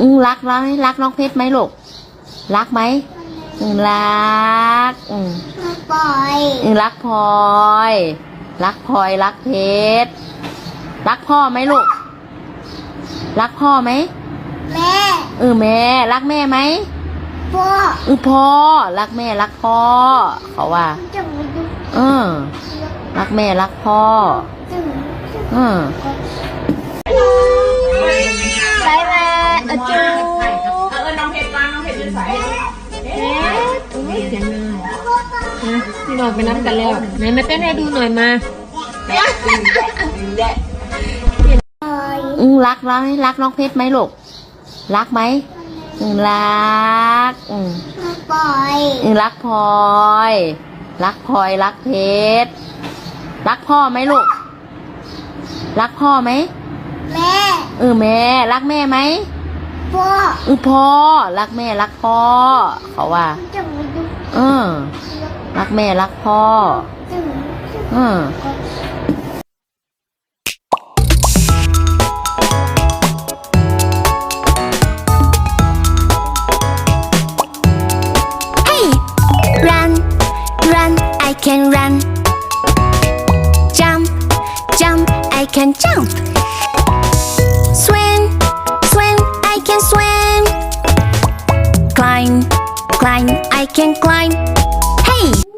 อืมรักรักรักน้องเพชรไหมลูกรักไหมอืมรักอืมปล่อยอืมรักพลอยรักพลอยรักเพชรรักพ่อไหมลูกรักพ่อไหมแม่เออแม่รักแม่ไหมพ่อเออพ่อรักแม่รักพ่อเขาว่าจุ๋มเออ รักแม่รักพ่อจุ๋มเออ พี่น่อยไปนับกันแล้วไหนมาเต้นให้ดูหน่อยมาอืมรักรักรักน้องเพชรไหมลูกรักไหมอืมรักอืมปล่อยอืมรักพลอยรักพลอยรักเพชรรักพ่อไหมลูก รักพ่อไหมแม่เออแม่ รักแม่ไหม พ่อเออพ่อรักแม่รักพ่อ เขาว่า เออ รักแม่รักพ่อจุ๋มเออ Run, run, I can run. Jump, jump, I can jump. climb, I can climb. Hey!